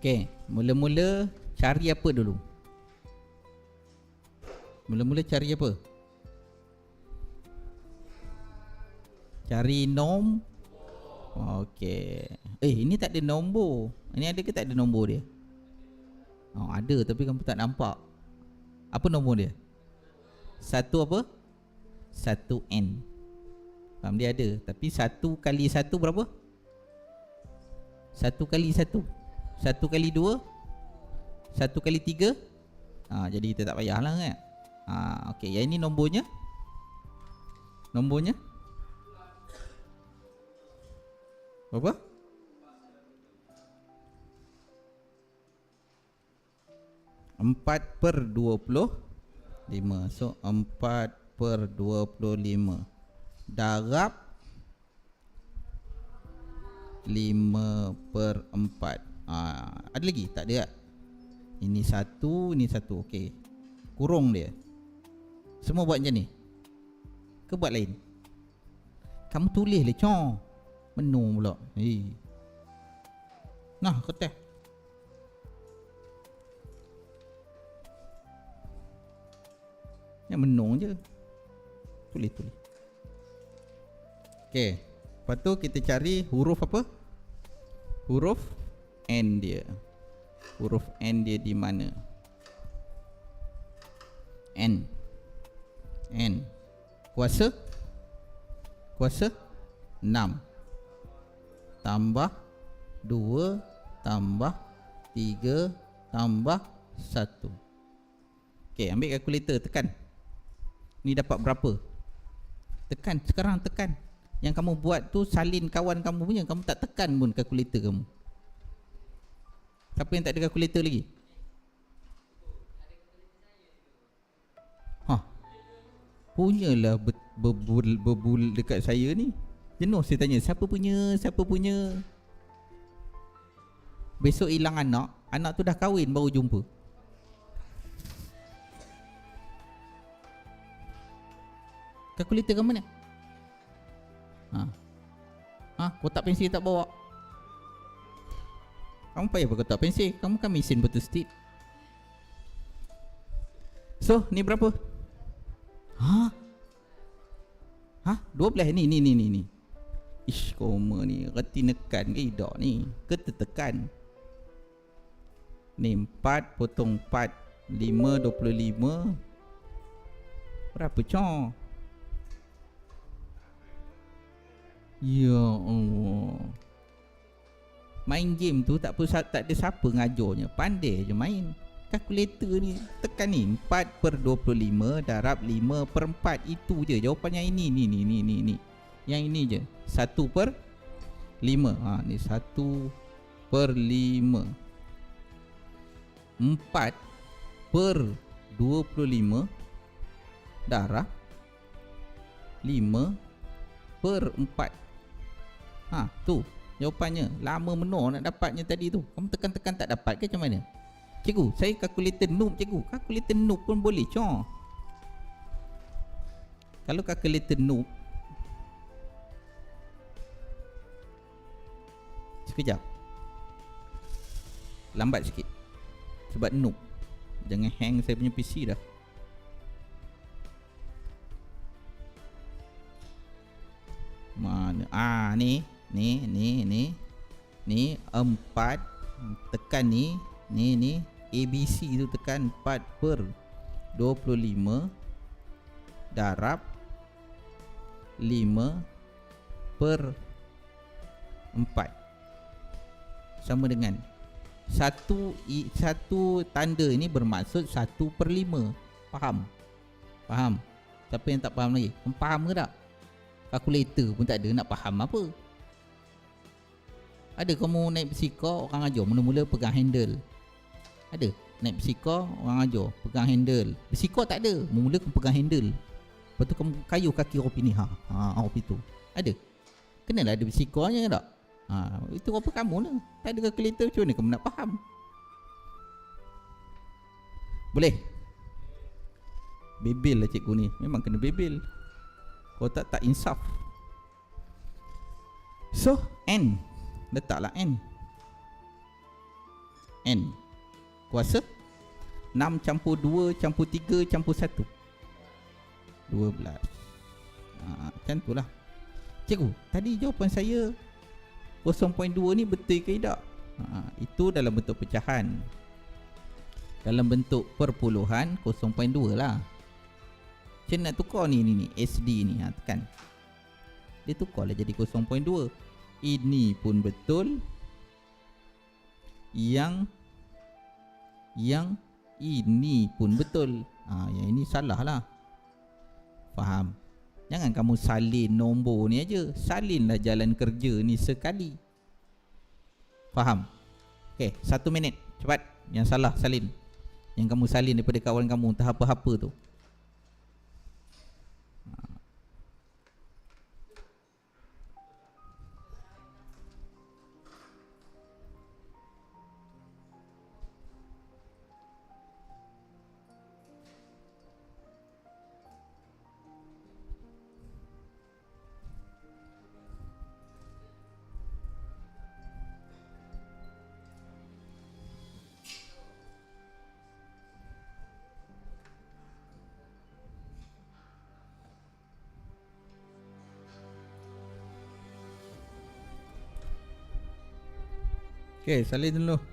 Okey, mula-mula cari apa dulu? Mula-mula cari apa? Cari nom Okey. Eh, ini tak ada nombor. Ini ada ke tak ada nombor dia? Oh, ada tapi kamu tak nampak. Apa nombor dia? Satu apa? Satu N. Faham dia ada. Tapi satu kali satu berapa? Satu kali satu. Satu kali dua. Satu kali tiga. Ha, jadi kita tak payahlah kan? Ha, okay, yang ini nombornya. Nombornya. Berapa? Empat per dua puluh lima. So empat per dua puluh lima. Darab lima per empat. Ha, ada lagi? Tak ada tak? Ini satu, ini satu. Okey. Kurung dia. Semua buat macam ni. Ke buat lain? Kamu tulis lah, Cong. Menung pula Hei. Nah kertas Yang menung je Tulis tulis Okay Lepas tu kita cari huruf apa Huruf N dia. Huruf N dia di mana? N. N. Kuasa? Kuasa? 6 tambah 2 tambah 3 tambah 1 Okey, ambil kalkulator tekan. Ni dapat berapa? Tekan, sekarang tekan. Yang kamu buat tu salin kawan kamu punya Kamu tak tekan pun kalkulator kamu Siapa yang tak ada kalkulator lagi? Ha. Punyalah berbul, berbul dekat saya ni. Jenuh saya tanya Siapa punya? Siapa punya? Besok hilang anak. Anak tu dah kahwin baru jumpa. Kalkulator kamu ni Ha. Ha kotak pensel tak bawa Kamu payah pakai kotak pensel. Kamu kan mesin betul stit So ni berapa? Ha? Ha? 12 ni ni ni ni ni. Ish koma ni. Reti nekan. Ke tidak ni. Ke tertekan Ni 4 potong 4 5 25 Berapa cong Ya Allah Main game tu tak, tak ada siapa ngajarnya. Pandai je main. Kalkulator ni Tekan ni 4 per 25 Darab 5 per 4 Itu je jawapan yang ini ni ni ni ni ni Yang ini je. 1 per 5 ha, Ni 1 per 5 4 per 25 Darah 5 per 4 Ha tu Jawapannya Lama menor nak dapatnya tadi tu. Kamu tekan-tekan tak dapat ke macam mana? Cikgu saya kalkulator noob cikgu. Kalkulator noob pun boleh cong. Kalau kalkulator noob Sekejap. Lambat sikit. Sebab noob. Jangan hang saya punya PC dah. Mana? Ah ni Ni ni ni. Ni Empat. Tekan ni. Ni ni. ABC tu tekan 4 per 25 Darab 5 per 4 sama dengan satu satu tanda ini bermaksud satu per lima. Faham? Faham? Siapa yang tak faham lagi? Faham ke tak? Kalkulator pun tak ada nak faham apa ada kamu naik bersiko orang ajar. Mula-mula pegang handle. Ada. Naik bersiko orang ajar. Pegang handle. Bersiko tak ada. Mula-mula kamu pegang handle. Lepas tu kamu kayu kaki ropi ni ha ha ropi tu ada. Kenalah ada bersikonya tak? Ha, itu apa kamu lah? Tak ada kalkulator macam mana kamu nak faham? Boleh? Bebel lah cikgu ni. Memang kena bebel Kau tak tak insaf. So N Letaklah N. N. Kuasa? 6 campur 2 campur 3 campur 1 12 ha, Macam tu lah. Cikgu Tadi jawapan saya 0.2 ni betul ke tidak? Ha, Itu dalam bentuk pecahan. Dalam bentuk perpuluhan 0.2 lah. Macam nak tukar ni ni, ni? SD ni ha, Tekan. Dia tukar lah jadi 0.2 Ini pun betul. Yang Yang ini pun betul. Ha, Yang ini salah lah Faham? Jangan kamu salin nombor ni aja. Salinlah jalan kerja ni sekali. Faham? Okay satu minit. Cepat. Yang salah salin. Yang kamu salin daripada kawan kamu Entah apa-apa tu Okay, salin dulu.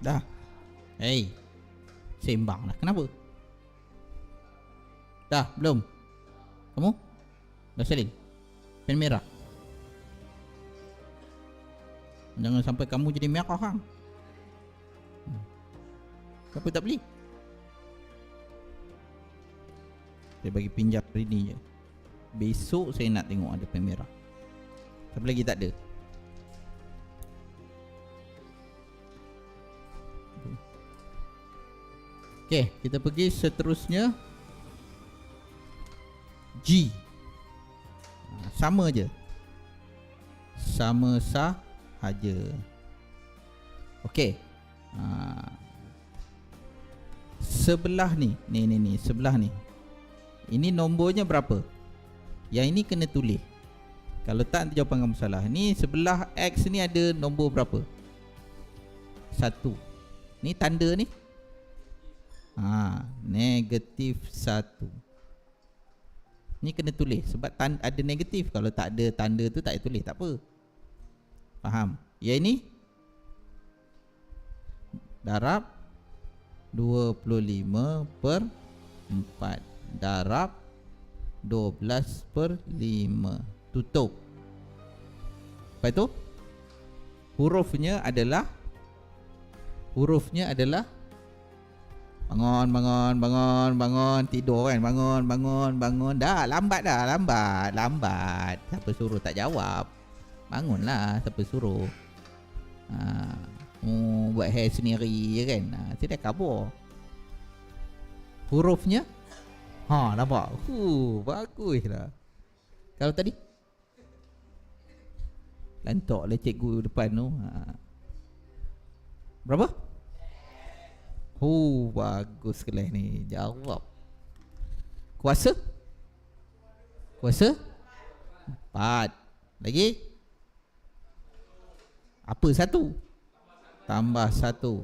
Dah. Hey. Sembang lah. Kenapa? Dah, belum? Kamu? Dah salin? Pen merah? Jangan sampai kamu jadi merah? Hmm. Kenapa tak beli? Saya bagi pinjam hari ni je. Besok saya nak tengok ada pen merah. Tapi lagi tak ada. Okey, kita pergi seterusnya G. Ha, sama je. Sama sahaja. Okey. Ha. Sebelah ni, ni ni ni, sebelah ni. Ini nombornya berapa? Yang ini kena tulis. Kalau tak nanti jawapan kamu salah. Ni sebelah X ni ada nombor berapa? Satu. Ni tanda ni. Ha, negatif satu. Ni kena tulis sebab tanda, ada negatif. Kalau tak ada tanda tu tak payah tulis, tak apa. Faham? Ya ini darab 25 per 4 darab 12 per 5 tutup Lepas tu hurufnya adalah hurufnya adalah Bangun, bangun, bangun, bangun. Tidur kan, bangun, bangun, bangun. Dah, lambat dah, lambat, lambat. Siapa suruh tak jawab? Bangunlah, siapa suruh? Ha, oh, Buat hair sendiri je kan? Ha, Saya dah kabur. Hurufnya? Ha, nampak? Huh, bagus lah Kalau tadi? Lantok lah cikgu depan tu. Ha. Berapa? Oh, bagus kelas ni. Jawab. Kuasa? Kuasa? Empat. Lagi? Apa satu? Tambah satu.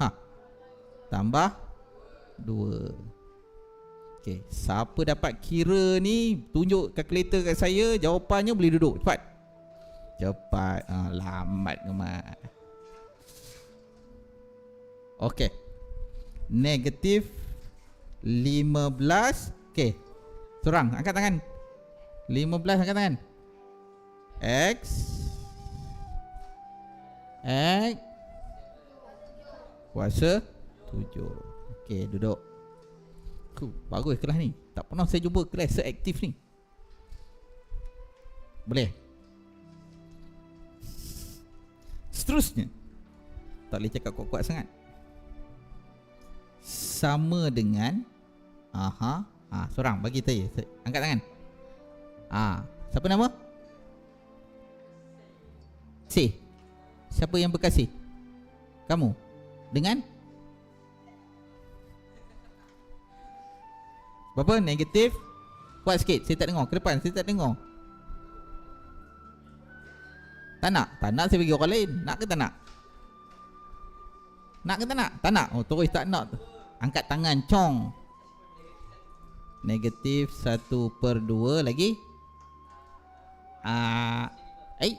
Ha. Tambah dua. Okey, siapa dapat kira ni tunjuk kalkulator kat saya, jawapannya boleh duduk. Cepat. Cepat. Ha, lambat ke mak. Okey. Negatif 15. Okey. Seorang angkat tangan. 15 angkat tangan. X X Kuasa 7 Okey duduk Ku, Bagus kelas ni Tak pernah saya jumpa kelas seaktif ni Boleh? Seterusnya Tak boleh cakap kuat-kuat sangat Sama dengan Aha Ah, seorang bagi saya. Angkat tangan. Ah, siapa nama? C. Siapa yang berkasih? Kamu. Dengan Berapa? Negatif? Kuat sikit. Saya tak dengar. Ke depan. Saya tak dengar. Tak nak? Tak nak saya bagi orang lain. Nak ke tak nak? Nak ke tak nak? Tak nak? Oh terus tak nak. Angkat tangan. Cong. Negatif 1 per 2 lagi. Ah, eh.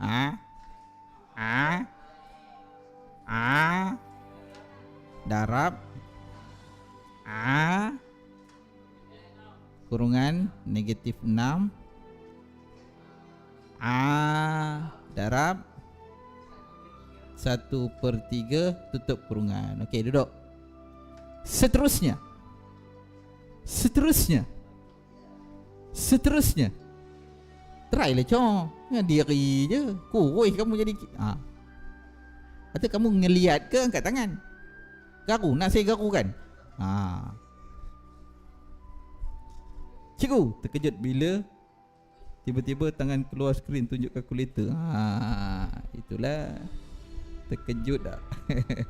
Ah. Ah. Ah. Darab. Ah. Kurungan negatif 6. Ah. Darab. 1 per 3 tutup kurungan. Okey, duduk. Seterusnya. Seterusnya. Seterusnya. Try lah cong. Dengan diri je. Kuroi kamu jadi ha. Atau kamu ngeliat ke angkat tangan? Garu nak saya garu kan? Ha. Cikgu terkejut bila tiba-tiba tangan keluar skrin tunjuk kalkulator. Ha, itulah terkejut dah.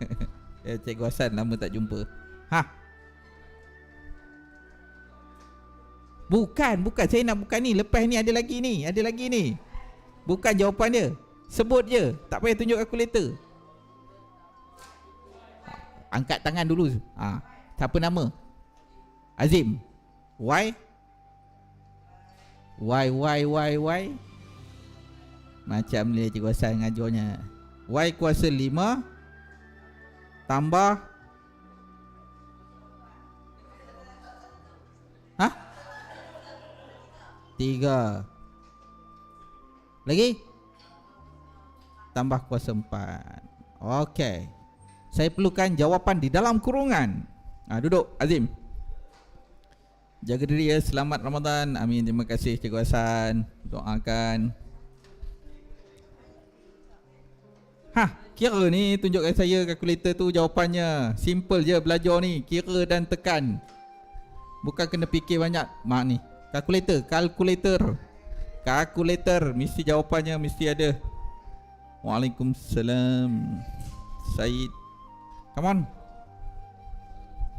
ya Cikgu Hasan lama tak jumpa. Ha. Bukan, bukan. Saya nak bukan ni. Lepas ni ada lagi ni. Ada lagi ni. Bukan jawapan dia. Sebut je. Tak payah tunjuk kalkulator. Angkat tangan dulu. Ha. Siapa nama? Azim. Why? Why, why, why, why? Macam ni cikgu Hassan ngajarnya. Y kuasa 5 tambah 3 Lagi? Tambah kuasa 4 Okey. Saya perlukan jawapan di dalam kurungan. Ha, Duduk Azim. Jaga diri ya, selamat Ramadan. Amin, terima kasih Cikgu Hassan. Doakan. Hah, kira ni tunjukkan saya kalkulator tu jawapannya. Simple je belajar ni, kira dan tekan. Bukan kena fikir banyak. Mak ni, kalkulator, kalkulator Kalkulator, mesti jawapannya mesti ada Waalaikumsalam Said Come on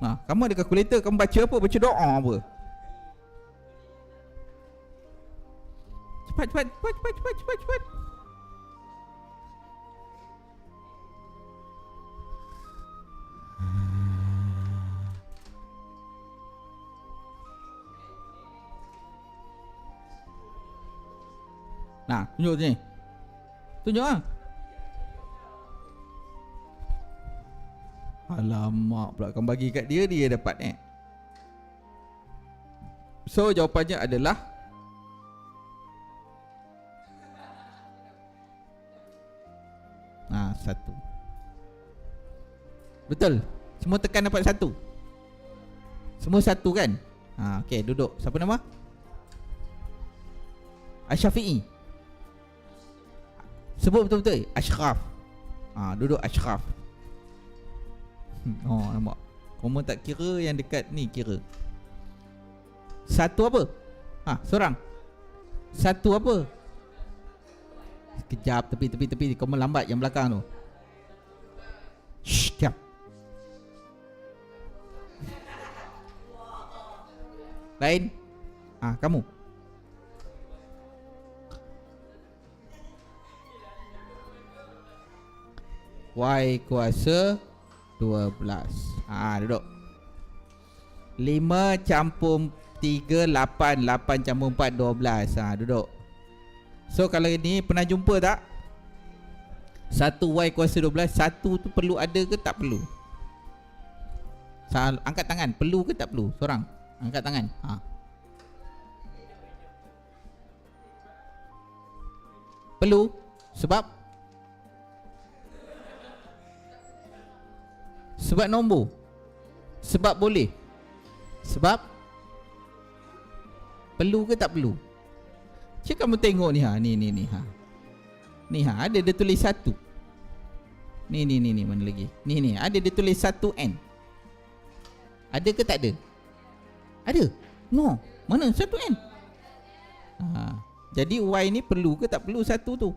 Ha, kamu ada kalkulator, kamu baca apa? Baca doa apa? Cepat, cepat, cepat, cepat, cepat, cepat, cepat. Nah, tunjuk sini. Tunjuk ah. Alamak pula kamu bagi kat dia dia dapat eh. So jawapannya adalah Ah, satu. Betul. Semua tekan dapat satu. Semua satu kan? Ha, okey, duduk. Siapa nama? Asyafi'i. Sebut betul-betul. Ashraf. Ha, duduk Ashraf. Hmm, oh, nampak. Kamu tak kira yang dekat ni kira. Satu apa? Ha, seorang. Satu apa? Sekejap tepi tepi tepi kau melambat yang belakang tu. Shh, diam. Lain? Ah, ha, kamu. Y kuasa 12 Ah, ha, duduk. 5 campur 3, 8 8 campur 4, 12 ha, Duduk. So kalau ini pernah jumpa tak? Satu Y kuasa 12 Satu tu perlu ada ke tak perlu? Sal, angkat tangan. Perlu ke tak perlu? Seorang. Angkat tangan. Ha. Perlu. Sebab Sebab nombor Sebab boleh Sebab Perlu ke tak perlu Cuba kamu tengok ni ha. Ni ni ni ha. Ni ha ada dia tulis satu. Ni ni ni ni mana lagi? Ni ni ada dia tulis satu N. Ada ke tak ada? Ada. No. Mana satu N? Ha. Jadi Y ni perlu ke tak perlu satu tu?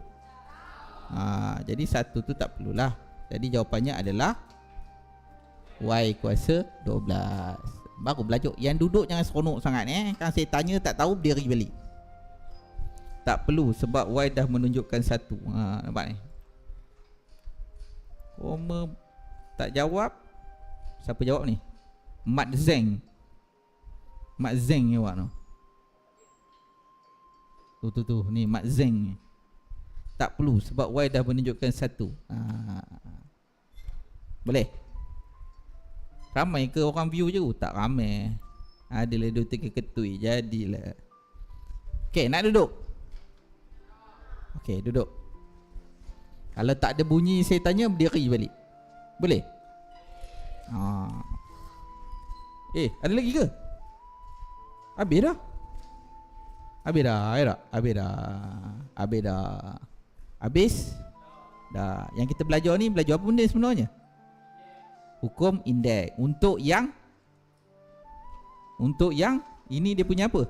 Ha. Jadi satu tu tak perlulah. Jadi jawapannya adalah Y kuasa 12 Baru belajar. Yang duduk jangan seronok sangat eh. Kan saya tanya tak tahu berdiri balik. Tak perlu sebab Y dah menunjukkan satu. Ha, Nampak ni? Koma Tak jawab. Siapa jawab ni? Mat Zeng. Mat Zeng ni awak tu. Tu tu tu. Ni Mat Zeng Tak perlu sebab Y dah menunjukkan satu. Ha. Boleh Ramai ke orang view je? Tak ramai. Adalah dua tiga ketui. Jadilah. Okay, nak duduk? Okay, duduk. Kalau tak ada bunyi saya tanya, berdiri balik. Boleh? Ha. Eh, ada lagi ke? Habis dah? Habis dah, habis dah? Habis dah. Habis dah. Habis? Dah. Yang kita belajar ni, belajar apa benda sebenarnya? Hukum indeks untuk yang untuk yang ini dia punya apa?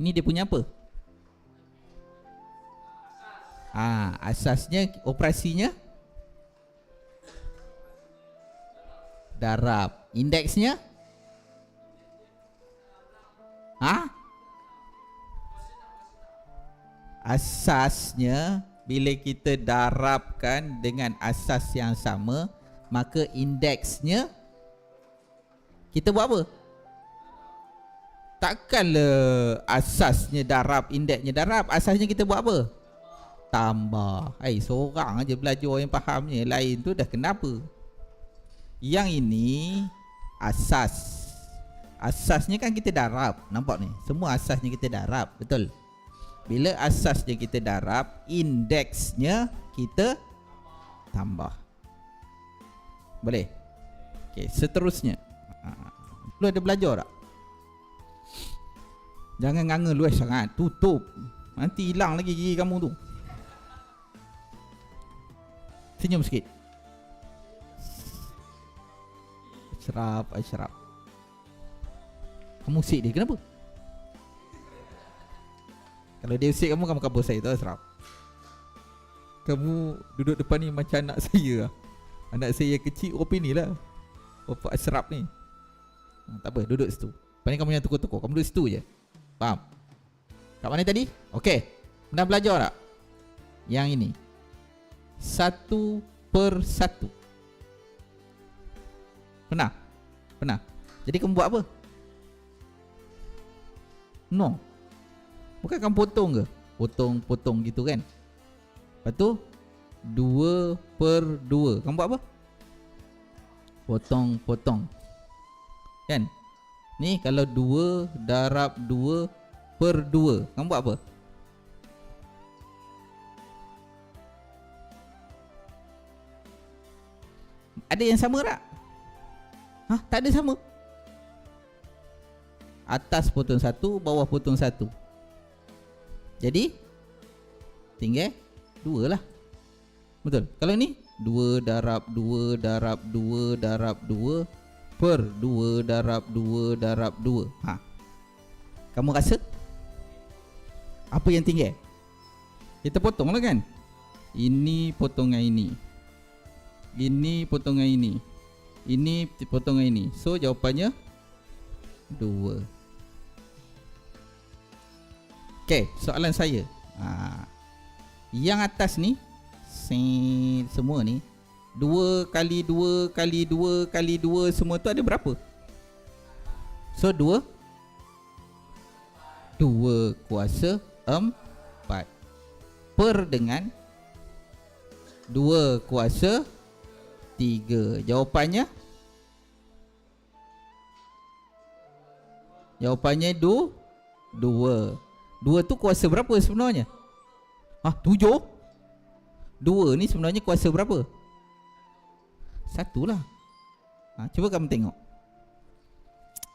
Ini dia punya apa? Ah asasnya operasinya? Darab. Indeksnya? Ha? Asasnya bila kita darabkan dengan asas yang sama maka indeksnya kita buat apa? Takkanlah asasnya darab, indeksnya darab, asasnya kita buat apa? Tambah. Hai, seorang aja belajar yang fahamnya, lain tu dah kenapa? Yang ini asas. Asasnya kan kita darab, nampak ni? Semua asasnya kita darab, betul? Bila asasnya kita darab, indeksnya kita tambah. Boleh? Okey, seterusnya. Lu ada belajar tak? Jangan nganga luas sangat. Tutup. Nanti hilang lagi gigi kamu tu. Senyum sikit. Serap, serap. Kamu usik dia, kenapa? Kalau dia usik kamu, kamu kabur saya tu, serap. Kamu duduk depan ni macam anak saya lah. Anak saya yang kecil Opi ni lah Opa Ashraf ni ha, Tak apa duduk situ ni kamu yang tukar-tukar Kamu duduk situ je Faham? Kat mana tadi? Okey Pernah belajar tak? Yang ini Satu per satu Pernah? Pernah? Jadi kamu buat apa? No Bukan kamu potong ke? Potong-potong gitu kan? Lepas tu 2 per 2 Kamu buat apa? Potong-potong Kan? Ni kalau 2 darab 2 per 2 Kamu buat apa? Ada yang sama tak? Hah? Tak ada sama Atas potong satu Bawah potong satu Jadi Tinggal Dua lah Betul. Kalau ni 2 darab 2 darab 2 darab 2 per 2 darab 2 darab 2. Ha. Kamu rasa? Apa yang tinggal? Kita potonglah kan? Ini potongan ini. Ini potongan ini. Ini potongan ini. So jawapannya 2. Okey, soalan saya. Ha. Yang atas ni sen semua ni 2 kali 2 kali 2 kali 2 semua tu ada berapa? So 2 2 kuasa 4 per dengan 2 kuasa 3 jawapannya? Jawapannya 2 2 2 tu kuasa berapa sebenarnya? Ah, 7 Dua ni sebenarnya kuasa berapa? Satu lah. Ha, Cuba kamu tengok.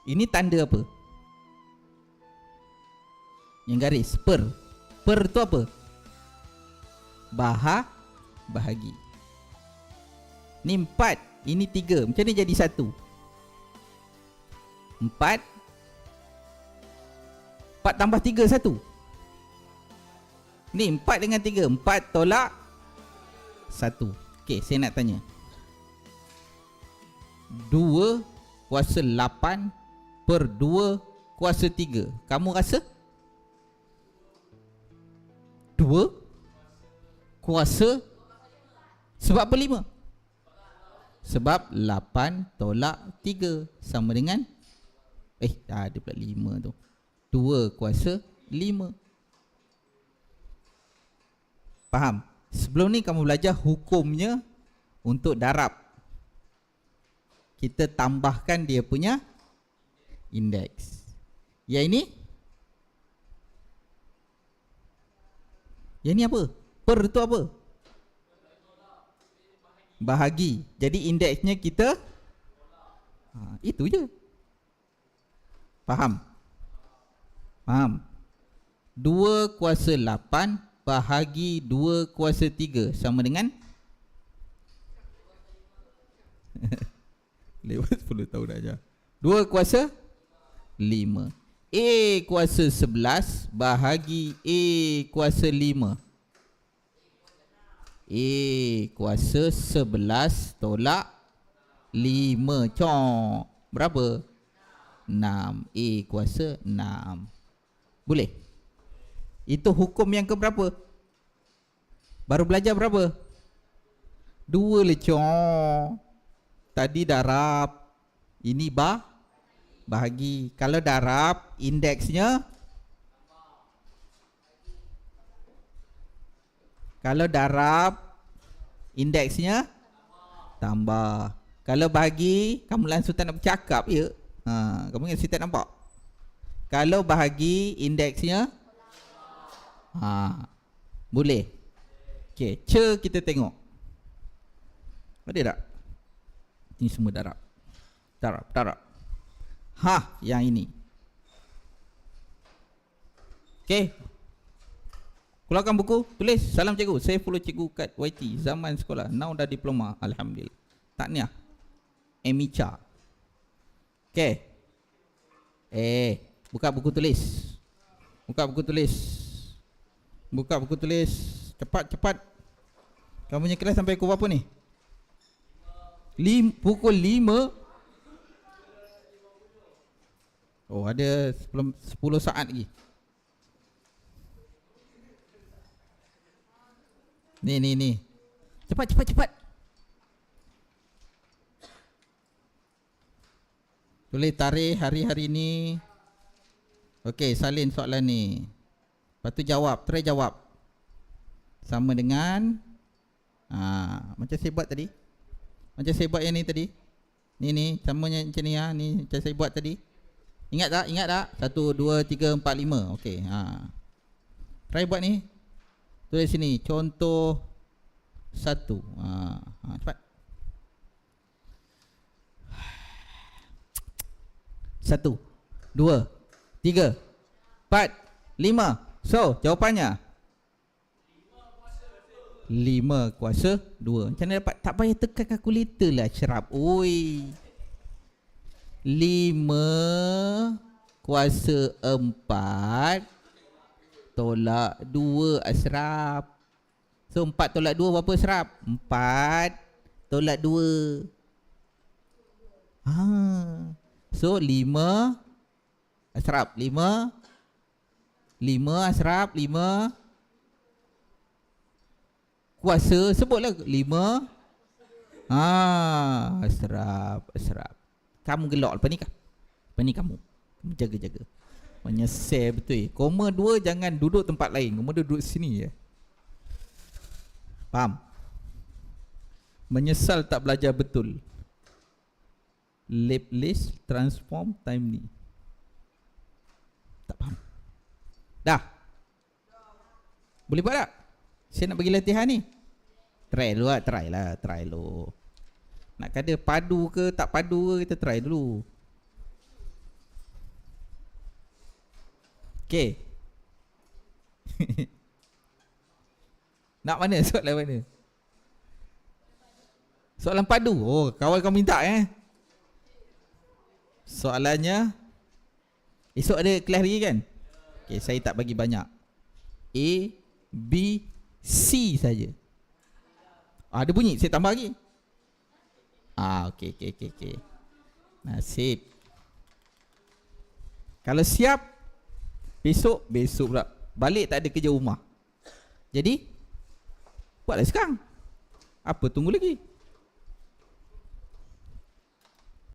Ini tanda apa? Yang garis Per. Per tu apa? Baha Bahagi. Ni empat Ini tiga. Macam ni jadi satu. Empat. Empat tambah tiga satu. Ni empat dengan tiga. Empat tolak Satu. Okay saya nak tanya. Dua Kuasa lapan Per dua Kuasa tiga. Kamu rasa? Dua Kuasa Sebab apa lima? Sebab lapan tolak tiga. Sama dengan? Eh dah ada pula lima tu. Dua kuasa lima. Faham? Sebelum ni kamu belajar hukumnya Untuk darab Kita tambahkan dia punya Indeks Yang ini Yang ni apa? Per tu apa? Bahagi Jadi indeksnya kita ha, Itu je Faham? Faham? 2 kuasa 8 bahagi 2 kuasa 3 sama dengan? Lewat 10 tahun ajar 2 kuasa? 5 A kuasa 11 bahagi A kuasa 5 A kuasa 11 tolak 5 Cok Berapa? 6 A kuasa 6 Boleh? Itu hukum yang keberapa? Baru belajar berapa? Dua lecong. Tadi darab. Ini bah Bahagi. Kalau darab Indeksnya? Kalau darab Indeksnya? Tambah. Kalau bahagi Kamu langsung tak nak bercakap ya? Ha, Kamu ingat saya tak nampak? Kalau bahagi Indeksnya ha, Boleh Okay Ce kita tengok Ada tak Ini semua darab Darab Darab Ha yang ini Okay Keluarkan buku, tulis salam cikgu. Saya follow cikgu kat YT zaman sekolah. Now dah diploma, alhamdulillah. Tahniah. Emicha. Okay. Eh, buka buku tulis. Buka buku tulis. Buka buku tulis. Cepat cepat. Kamu punya kelas sampai pukul berapa ni? Lim, pukul 5 Oh ada sebelum 10 saat lagi Ni ni ni. Cepat cepat cepat. Tulis tarikh hari-hari ni. Okey, salin soalan ni. Lepas tu jawab, try jawab. Sama dengan ha, macam saya buat tadi. Macam saya buat yang ni tadi. Ni ni, sama macam ni ha, ni macam saya buat tadi. Ingat tak? Ingat tak? 1 2 3 4 5. Okey, ha. Try buat ni. Tulis sini contoh satu. Ha, ha cepat. Satu, dua, tiga, empat, lima. So, jawapannya? Lima kuasa dua. Macam mana dapat? Tak payah tekan kalkulator lah cerap. Oi. Lima kuasa empat tolak 2 asrap. So 4 tolak 2 berapa asrap? 4 tolak 2. Ha. So 5 asrap. 5 5 asrap 5 kuasa sebutlah 5 ha asrap asrap. Kamu gelak lepas ni kah? Lepas ni kamu. Jaga-jaga. Menyesal betul Koma dua jangan duduk tempat lain Koma duduk sini je Faham? Menyesal tak belajar betul Lip list transform time ni Tak faham Dah Boleh buat tak? Saya nak bagi latihan ni Try dulu lah Try lah Try dulu Nak kata padu ke tak padu ke Kita try dulu Okay Nak mana soalan mana? Soalan padu. Oh, kawan kau minta eh. Soalannya Esok ada kelas lagi kan? Okay, saya tak bagi banyak. A, B, C saja. Ah, ada bunyi, saya tambah lagi. Ah, okey okey okey okey. Nasib. Kalau siap besok besok pula balik tak ada kerja rumah. Jadi buatlah sekarang. Apa tunggu lagi?